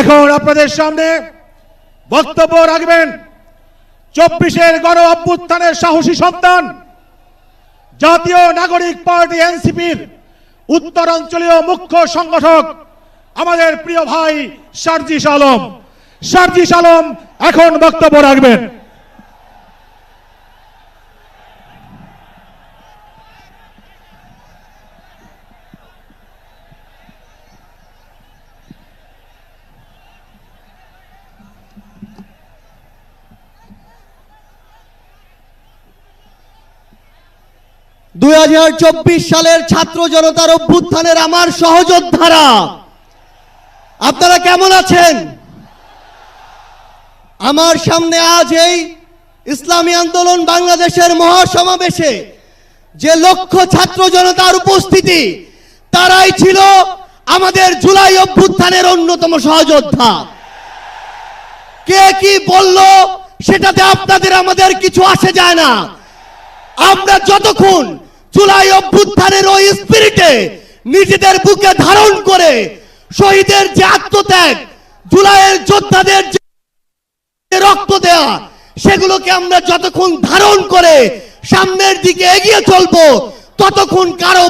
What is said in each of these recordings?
এখন আপনাদের সামনে বক্তব্য রাখবেন চব্বিশের গণ অভ্যুত্থানের সাহসী সন্তান, জাতীয় নাগরিক পার্টি এনসিপির উত্তরাঞ্চলীয় মুখ্য সংগঠক, আমাদের প্রিয় ভাই সার্জিস আলম। সার্জিস আলম, এখন বক্তব্য রাখবেন। দুই হাজার চব্বিশ সালের ছাত্র জনতার অভ্যুত্থানের আমার সহযোদ্ধারা। আপনারা কেমন আছেন? আমার সামনে আজ এই ইসলামী আন্দোলন বাংলাদেশের মহাসমাবেশে যে লক্ষ ছাত্র জনতার উপস্থিতি, তারাই ছিল আমাদের জুলাই অভ্যুত্থানের অন্যতম সহযোদ্ধা। কে কি বলল সেটাতে আপনাদের আমাদের কিছু আসে যায় না। আমরা যতক্ষণ জুলাই অভ্যুত্থানের ওই স্পিরিটে নিজেদের বুকে ধারণ করে শহীদের যে আত্মত্যাগ, জুলাইয়ের যোদ্ধাদের যে রক্ত দেয়া, সেগুলোকে আমরা যতক্ষণ ধারণ করে সামনের দিকে এগিয়ে ততক্ষণ কারও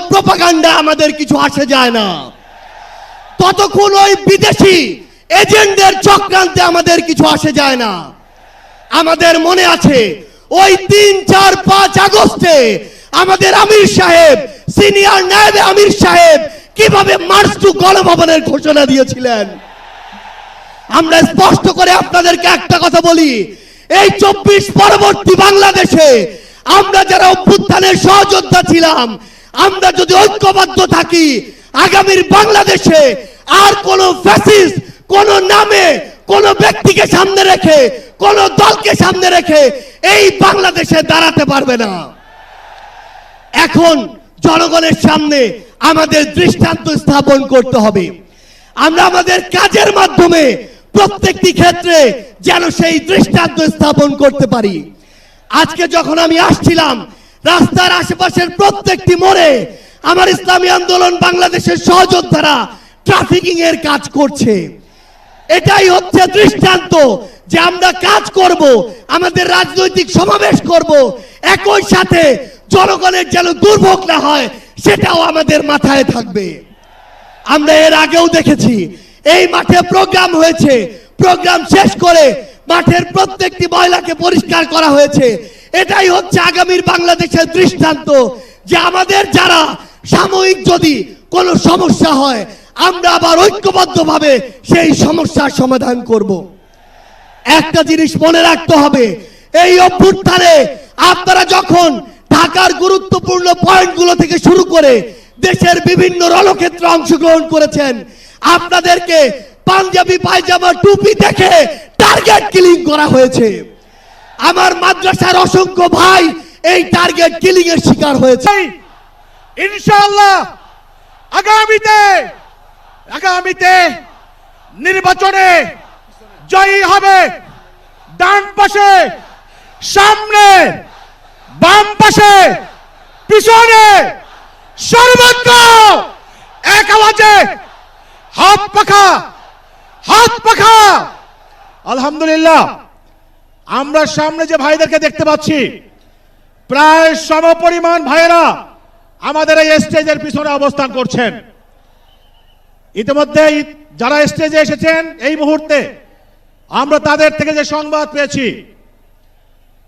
আমাদের কিছু আসে যায় না। ততক্ষণ ওই বিদেশি এজেন্টদের চক্রান্তে আমাদের কিছু আসে যায় না। আমাদের মনে আছে, ওই তিন, চার, পাঁচ আগস্টে আমাদের আমির সাহেব, সিনিয়র নায়েবে আমির সাহেব, কীভাবে মার্চ টু গণভবনের ঘোষণা দিয়েছিলেন? আমরা স্পষ্ট করে আপনাদেরকে একটা কথা বলি, এই চব্বিশ পরবর্তী বাংলাদেশে আমরা যারা অভ্যুত্থানের সহযোদ্ধা ছিলাম, আমরা যদি ঐক্যবদ্ধ থাকি, আগামীর বাংলাদেশে আর কোন ফ্যাসিস্ট কোন নামে, কোন ব্যক্তিকে সামনে রেখে, কোন দলকে সামনে রেখে এই বাংলাদেশে দাঁড়াতে পারবে না। এখন জনগণের সামনে আমাদের দৃষ্টান্ত স্থাপন করতে হবে। আমরা আমাদের কাজের মাধ্যমে প্রত্যেকটি ক্ষেত্রে যেন সেই দৃষ্টান্ত স্থাপন করতে পারি। আজকে যখন আমি আসছিলাম, রাস্তার আশেপাশের প্রত্যেকটি মোড়ে আমার ইসলামী আন্দোলন বাংলাদেশের সহযোদ্ধারা ট্রাফিকিং এর কাজ করছে। এটাই হচ্ছে দৃষ্টান্ত যে আমরা কাজ করব, আমাদের রাজনৈতিক সমাবেশ করব। একই সাথে জনগণের যেন দুর্ভোগ না হয়, সেটাও আমাদের মাথায় থাকবে। আমরা এর আগেও দেখেছি, এই মাঠে প্রোগ্রাম হয়েছে, প্রোগ্রাম শেষ করে মাঠের প্রত্যেকটি ময়লাকে পরিষ্কার করা হয়েছে। এটাই হচ্ছে আগামীর বাংলাদেশের দৃষ্টান্ত, যে আমাদের যারা সাময়িক যদি কোনো সমস্যা হয়, আমরা আবার ঐক্যবদ্ধভাবে সেই সমস্যার সমাধান করব। একটা জিনিস মনে রাখতে হবে, এই অভ্যুত্থানে আপনারা যখন ঢাকার গুরুত্বপূর্ণ পয়েন্টগুলো থেকে শুরু করে দেশের বিভিন্ন রণক্ষেত্রে অংশগ্রহণ করেছেন। আপনাদেরকে পাঞ্জাবি পায়জামা টুপি দেখে টার্গেট কিলিং করা হয়েছে। আমার মাদ্রাসার অসংখ্য ভাই এই টার্গেট কিলিং এর শিকার হয়েছে। ইনশাআল্লাহ আগামীতে আগামীতে নির্বাচনে জয়ী হবে। ডান পাশে, সামনে বাম পাশে, পিছনে সর্বত্র এক আওয়াজে, হাত পাখা হাত পাখা। আলহামদুলিল্লাহ, আমরা সামনে যে ভাইদেরকে দেখতে পাচ্ছি, প্রায় সমপরিমাণ ভাইয়েরা আমাদের এই স্টেজের পিছনে অবস্থান করছেন। ইতিমধ্যে যারা স্টেজে এসেছেন, এই মুহূর্তে আমরা তাদের থেকে যে সংবাদ পেয়েছি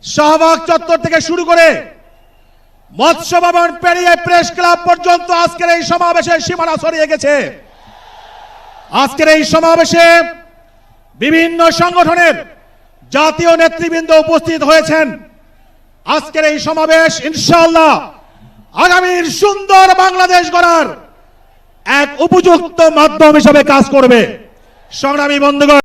শাহবাগ চত্বর থেকে শুরু করে মৎস্য ভবন পেরিয়ে প্রেস ক্লাব পর্যন্ত আজকের এই সমাবেশের সীমানা ছড়িয়ে গেছে। আজকের এই সমাবেশে বিভিন্ন সংগঠনের জাতীয় নেতৃবৃন্দ উপস্থিত হয়েছেন। আজকের এই সমাবেশ, ইনশাআল্লাহ, আগামীর সুন্দর বাংলাদেশ গড়ার এক উপযুক্ত মাধ্যম হিসেবে কাজ করবে। সংগ্রামী বন্ধুগণ